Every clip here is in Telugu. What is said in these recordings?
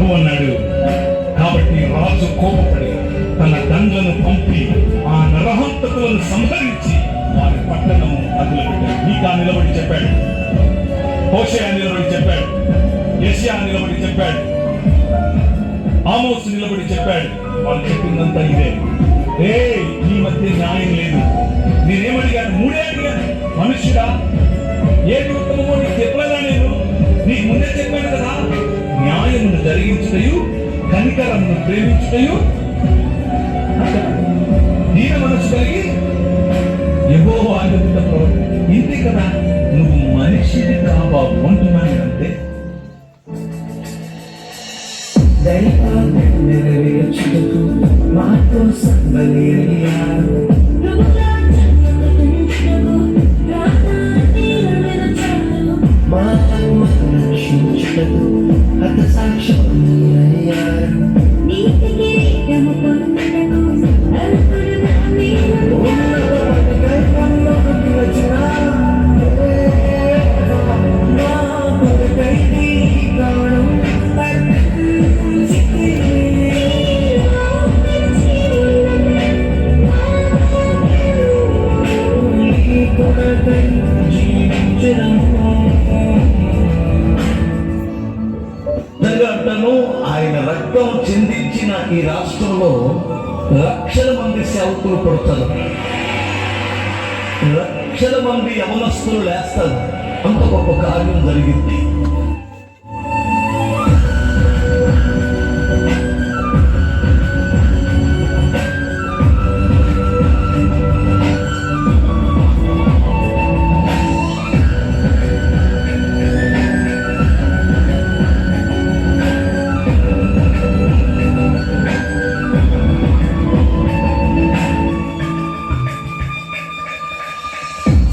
ప్రభు అన్నాడు. కాబట్టి రాజు కోపపడి తన దండను పంపి ఆ నరహంతకులను సంహరించి వారి పట్టణం మీకు ఆ నిలబడి చెప్పాడు. హోషయా నిలబడి చెప్పాడు. యశయా నిలబడి చెప్పాడు. ఆమోస్ నిలబడి చెప్పాడు. వాళ్ళు చెప్పిందంతా ఇదే. ఏ ఈ మధ్య న్యాయం లేదు. నేనేమడిగాను? మూడే అడిగాను మనుషుడా? ఏ గుర్తు జరిగించుటయు కనికరమును ప్రేమించుటయు దీన మనసు కలిగి ఎవో ఆగినప్పుడు ఇంతే కదా నువ్వు మనిషిని కాబాబు ఆయన రక్తం చిందించిన ఈ రాష్ట్రంలో లక్షల మంది సేవకులు పడతారు. లక్షల మంది యమనస్తులు లేస్తారు. అంత గొప్ప కార్యం జరిగింది.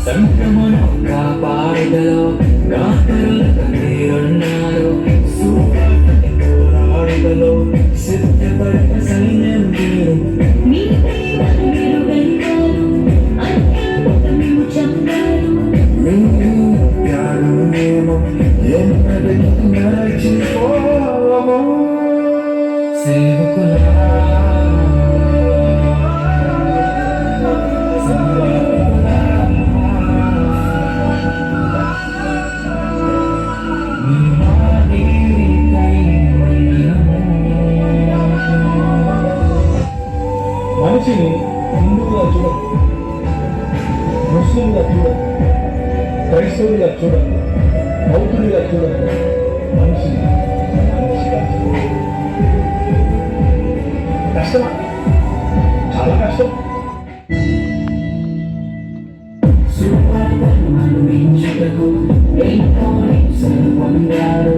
సంక్రమణ కాపాడుదలో కాపరులకు మీరున్నారు పోరాడుదలో సిద్ధపడిన సైన్యం మీరు సేవకులా త్యాగం మనిషిని హిందువుగా చూడదు ముస్లింగా చూడదు క్రైస్తవులుగా చూడదు బౌద్ధుడిగా చూడదు మనిషిని మనిషిగా కష్టమా? చాలా కష్టం. సువర్ణమనుమించుటకు ఎంతో పొందారు